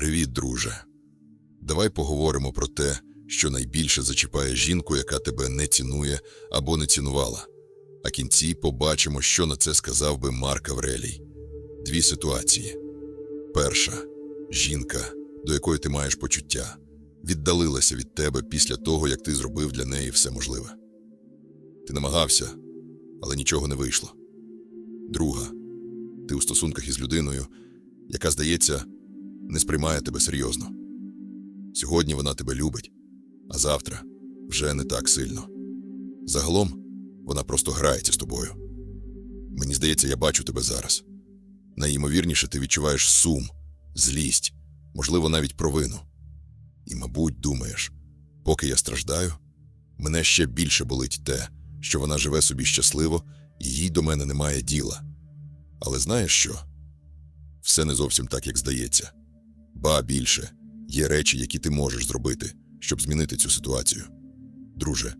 Привіт, друже. Давай поговоримо про те, що найбільше зачіпає жінку, яка тебе не цінує або не цінувала. А кінці побачимо, що на це сказав би Марк Аврелій. Дві ситуації. Перша жінка, до якої ти маєш почуття, віддалилася від тебе після того, як ти зробив для неї все можливе. Ти намагався, але нічого не вийшло. Друга, ти у стосунках із людиною, яка, здається, не сприймає тебе серйозно. Сьогодні вона тебе любить, а завтра вже не так сильно. Загалом вона просто грається з тобою. Мені здається, я бачу тебе зараз. Найімовірніше, ти відчуваєш сум, злість, можливо, навіть провину. І, мабуть, думаєш, поки я страждаю, мене ще більше болить те, що вона живе собі щасливо, і їй до мене немає діла. Але знаєш що? Все не зовсім так, як здається. Ба більше, є речі, які ти можеш зробити, щоб змінити цю ситуацію. Друже,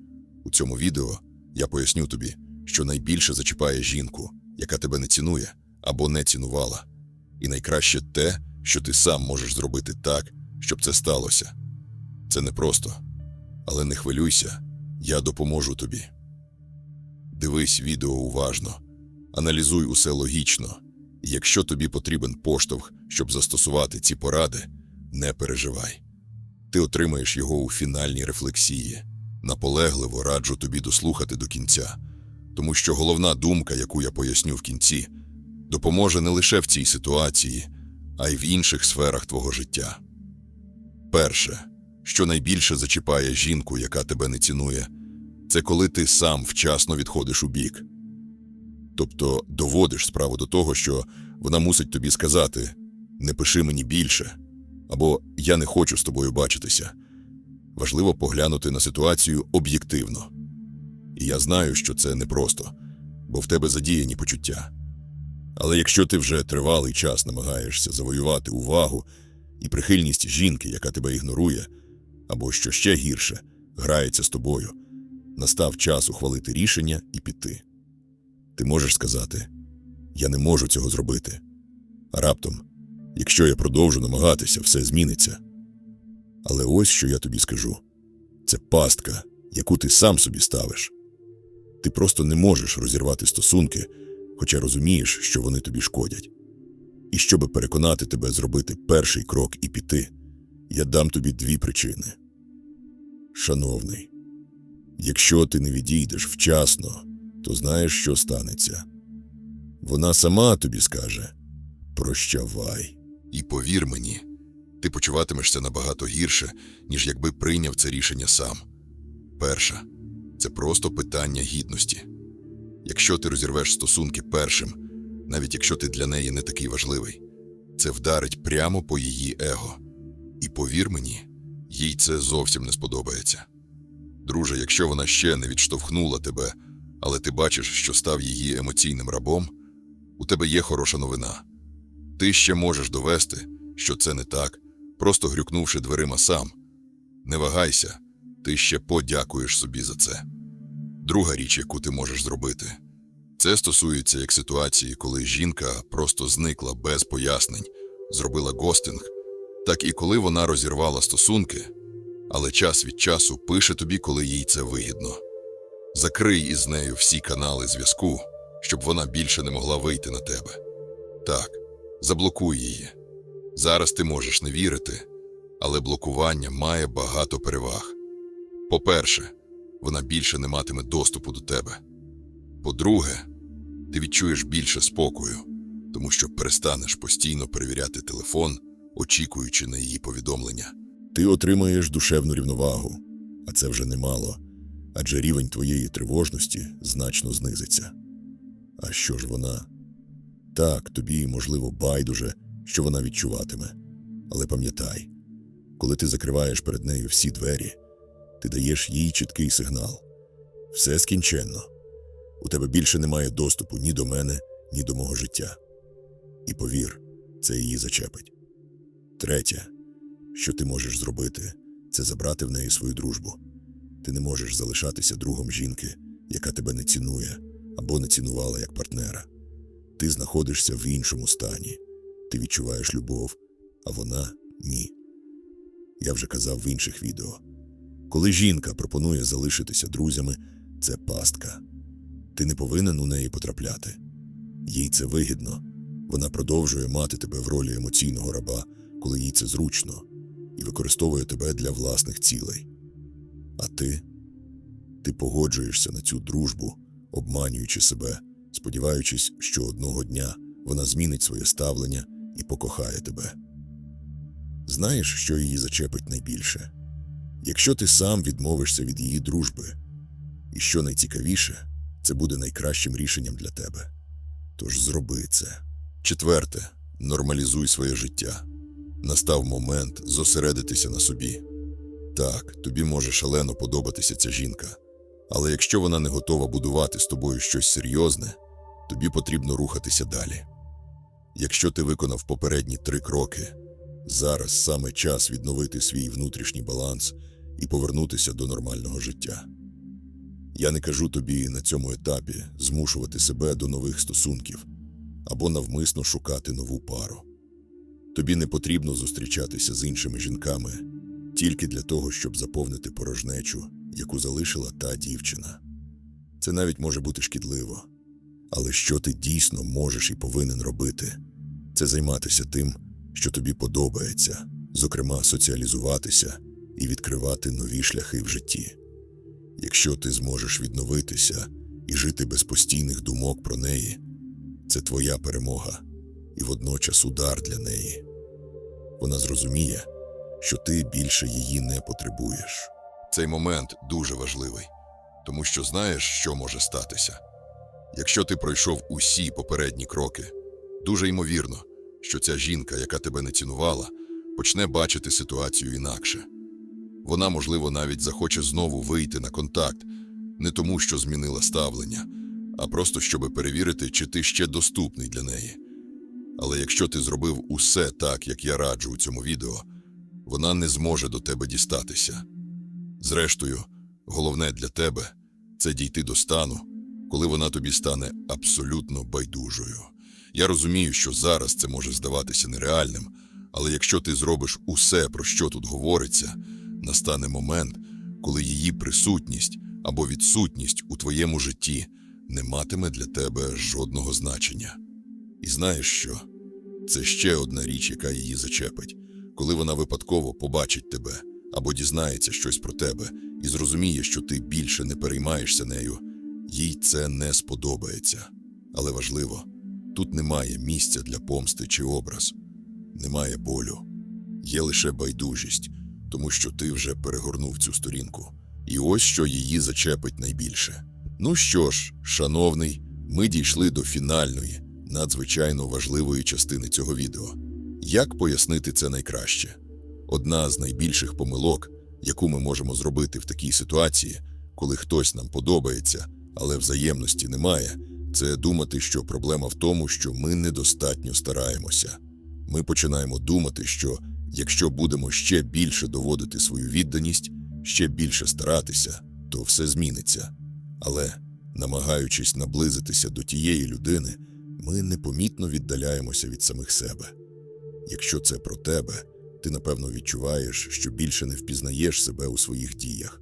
у цьому відео я поясню тобі, що найбільше зачіпає жінку, яка тебе не цінує або не цінувала. І найкраще те, що ти сам можеш зробити так, щоб це сталося. Це непросто, але не хвилюйся, я допоможу тобі. Дивись відео уважно, аналізуй усе логічно, якщо тобі потрібен поштовх, щоб застосувати ці поради, не переживай. Ти отримаєш його у фінальній рефлексії. Наполегливо раджу тобі дослухати до кінця, тому що головна думка, яку я поясню в кінці, допоможе не лише в цій ситуації, а й в інших сферах твого життя. Перше, що найбільше зачіпає жінку, яка тебе не цінує, це коли ти сам вчасно відходиш у бік. Тобто доводиш справу до того, що вона мусить тобі сказати не пиши мені більше, або я не хочу з тобою бачитися. Важливо поглянути на ситуацію об'єктивно. І я знаю, що це непросто, бо в тебе задіяні почуття. Але якщо ти вже тривалий час намагаєшся завоювати увагу і прихильність жінки, яка тебе ігнорує, або що ще гірше, грається з тобою, настав час ухвалити рішення і піти. Ти можеш сказати: Я не можу цього зробити. А раптом, якщо я продовжу намагатися, все зміниться. Але ось що я тобі скажу: це пастка, яку ти сам собі ставиш. Ти просто не можеш розірвати стосунки, хоча розумієш, що вони тобі шкодять. І щоби переконати тебе зробити перший крок і піти, я дам тобі дві причини. Шановний, якщо ти не відійдеш вчасно, то знаєш, що станеться. Вона сама тобі скаже прощавай. І повір мені, ти почуватимешся набагато гірше, ніж якби прийняв це рішення сам. Перша це просто питання гідності. Якщо ти розірвеш стосунки першим, навіть якщо ти для неї не такий важливий, це вдарить прямо по її его. І повір мені, їй це зовсім не сподобається. Друже, якщо вона ще не відштовхнула тебе, але ти бачиш, що став її емоційним рабом, у тебе є хороша новина. Ти ще можеш довести, що це не так, просто грюкнувши дверима сам. Не вагайся, ти ще подякуєш собі за це. Друга річ, яку ти можеш зробити, це стосується як ситуації, коли жінка просто зникла без пояснень, зробила гостинг, так і коли вона розірвала стосунки, але час від часу пише тобі, коли їй це вигідно. Закрий із нею всі канали зв'язку, щоб вона більше не могла вийти на тебе. Так, заблокуй її. Зараз ти можеш не вірити, але блокування має багато переваг. По-перше, вона більше не матиме доступу до тебе. По-друге, ти відчуєш більше спокою, тому що перестанеш постійно перевіряти телефон, очікуючи на її повідомлення. Ти отримаєш душевну рівновагу, а це вже немало, адже рівень твоєї тривожності значно знизиться. А що ж вона? Так, тобі, можливо, байдуже, що вона відчуватиме. Але пам'ятай, коли ти закриваєш перед нею всі двері, ти даєш їй чіткий сигнал. Все скінченно. У тебе більше немає доступу ні до мене, ні до мого життя. І повір, це її зачепить. Третє, що ти можеш зробити, це забрати в неї свою дружбу. Ти не можеш залишатися другом жінки, яка тебе не цінує або не цінувала як партнера. Ти знаходишся в іншому стані, ти відчуваєш любов, а вона Ні. Я вже казав в інших відео. Коли жінка пропонує залишитися друзями, це пастка. Ти не повинен у неї потрапляти. Їй це вигідно. Вона продовжує мати тебе в ролі емоційного раба, коли їй це зручно, і використовує тебе для власних цілей. А ти? Ти погоджуєшся на цю дружбу, обманюючи себе, сподіваючись, що одного дня вона змінить своє ставлення і покохає тебе. Знаєш, що її зачепить найбільше? Якщо ти сам відмовишся від її дружби, і що найцікавіше, це буде найкращим рішенням для тебе. Тож зроби це. Четверте, нормалізуй своє життя. Настав момент зосередитися на собі. Так, тобі може шалено подобатися ця жінка, але якщо вона не готова будувати з тобою щось серйозне, тобі потрібно рухатися далі. Якщо ти виконав попередні три кроки, зараз саме час відновити свій внутрішній баланс і повернутися до нормального життя. Я не кажу тобі на цьому етапі змушувати себе до нових стосунків або навмисно шукати нову пару. Тобі не потрібно зустрічатися з іншими жінками тільки для того, щоб заповнити порожнечу, яку залишила та дівчина. Це навіть може бути шкідливо. Але що ти дійсно можеш і повинен робити, це займатися тим, що тобі подобається, зокрема соціалізуватися і відкривати нові шляхи в житті. Якщо ти зможеш відновитися і жити без постійних думок про неї, це твоя перемога і водночас удар для неї. Вона зрозуміє, що ти більше її не потребуєш. Цей момент дуже важливий, тому що знаєш, що може статися. Якщо ти пройшов усі попередні кроки, дуже ймовірно, що ця жінка, яка тебе не цінувала, почне бачити ситуацію інакше. Вона, можливо, навіть захоче знову вийти на контакт, не тому, що змінила ставлення, а просто щоб перевірити, чи ти ще доступний для неї. Але якщо ти зробив усе так, як я раджу у цьому відео, вона не зможе до тебе дістатися. Зрештою, головне для тебе це дійти до стану, коли вона тобі стане абсолютно байдужою. Я розумію, що зараз це може здаватися нереальним, але якщо ти зробиш усе, про що тут говориться, настане момент, коли її присутність або відсутність у твоєму житті не матиме для тебе жодного значення. І знаєш що? Це ще одна річ, яка її зачепить, коли вона випадково побачить тебе або дізнається щось про тебе і зрозуміє, що ти більше не переймаєшся нею, їй це не сподобається. Але важливо, тут немає місця для помсти чи образ, немає болю, є лише байдужість, тому що ти вже перегорнув цю сторінку. І ось що її зачепить найбільше. Ну що ж, шановний, ми дійшли до фінальної, надзвичайно важливої частини цього відео. Як пояснити це найкраще? Одна з найбільших помилок, яку ми можемо зробити в такій ситуації, коли хтось нам подобається, але взаємності немає, це думати, що проблема в тому, що ми недостатньо стараємося. Ми починаємо думати, що якщо будемо ще більше доводити свою відданість, ще більше старатися, то все зміниться. Але, намагаючись наблизитися до тієї людини, ми непомітно віддаляємося від самих себе. Якщо це про тебе, ти напевно відчуваєш, що більше не впізнаєш себе у своїх діях.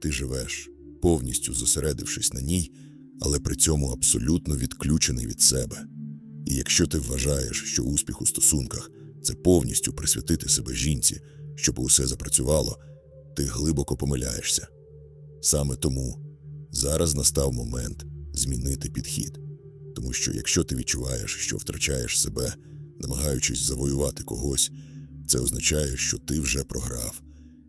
Ти живеш, повністю зосередившись на ній, але при цьому абсолютно відключений від себе. І якщо ти вважаєш, що успіх у стосунках це повністю присвятити себе жінці, щоб усе запрацювало, ти глибоко помиляєшся. Саме тому зараз настав момент змінити підхід. Тому що якщо ти відчуваєш, що втрачаєш себе, намагаючись завоювати когось, це означає, що ти вже програв,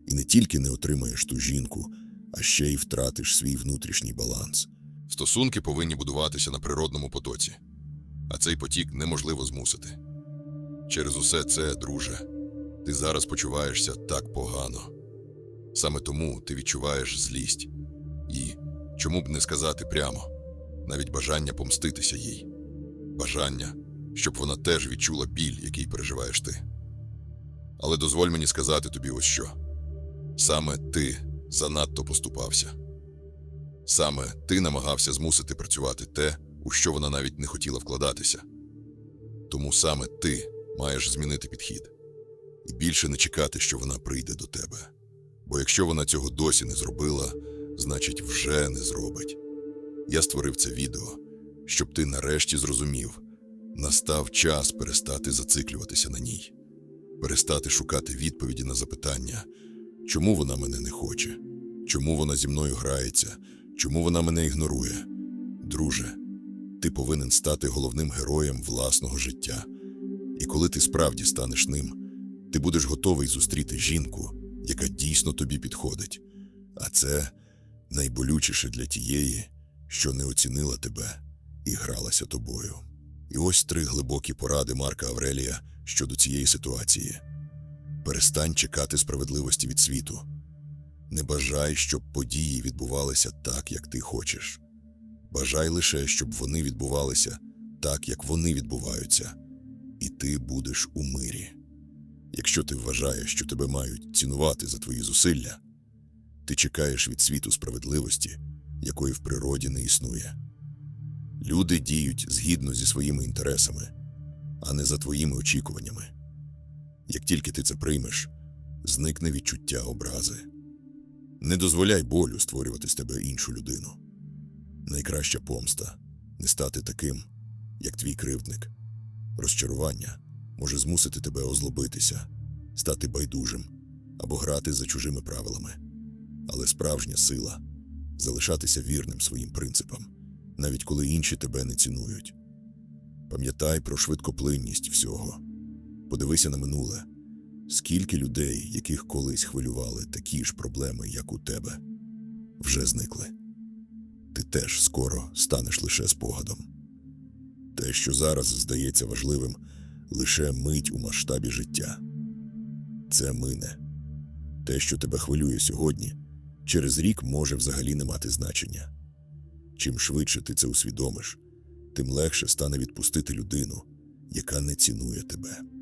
і не тільки не отримаєш ту жінку, а ще й втратиш свій внутрішній баланс. Стосунки повинні будуватися на природному потоці, а цей потік неможливо змусити. Через усе це, друже, ти зараз почуваєшся так погано. Саме тому ти відчуваєш злість і, чому б не сказати прямо, навіть бажання помститися їй, бажання, щоб вона теж відчула біль, який переживаєш ти. Але дозволь мені сказати тобі ось що: саме ти занадто поступався. Саме ти намагався змусити працювати те, у що вона навіть не хотіла вкладатися. Тому саме ти маєш змінити підхід. і більше не чекати, що вона прийде до тебе. Бо якщо вона цього досі не зробила, значить вже не зробить. Я створив це відео, щоб ти нарешті зрозумів, настав час перестати зациклюватися на ній, перестати шукати відповіді на запитання, чому вона мене не хоче, чому вона зі мною грається, чому вона мене ігнорує. Друже, ти повинен стати головним героєм власного життя. І коли ти справді станеш ним, ти будеш готовий зустріти жінку, яка дійсно тобі підходить. А це найболючіше для тієї, що не оцінила тебе і гралася тобою. І ось три глибокі поради Марка Аврелія щодо цієї ситуації. Перестань чекати справедливості від світу. Не бажай, щоб події відбувалися так, як ти хочеш. Бажай лише, щоб вони відбувалися так, як вони відбуваються, і ти будеш у мирі. Якщо ти вважаєш, що тебе мають цінувати за твої зусилля, ти чекаєш від світу справедливості, якої в природі не існує. Люди діють згідно зі своїми інтересами, а не за твоїми очікуваннями. Як тільки ти це приймеш, зникне відчуття образи. Не дозволяй болю створювати з тебе іншу людину. Найкраща помста не стати таким, як твій кривдник. Розчарування може змусити тебе озлобитися, стати байдужим або грати за чужими правилами. Але справжня сила залишатися вірним своїм принципам, навіть коли інші тебе не цінують. Пам'ятай про швидкоплинність всього. Подивися на минуле, скільки людей, яких колись хвилювали такі ж проблеми, як у тебе, вже зникли. Ти теж скоро станеш лише спогадом. Те, що зараз здається важливим, лише мить у масштабі життя. Це мине. Те, що тебе хвилює сьогодні, через рік може взагалі не мати значення. Чим швидше ти це усвідомиш, тим легше стане відпустити людину, яка не цінує тебе.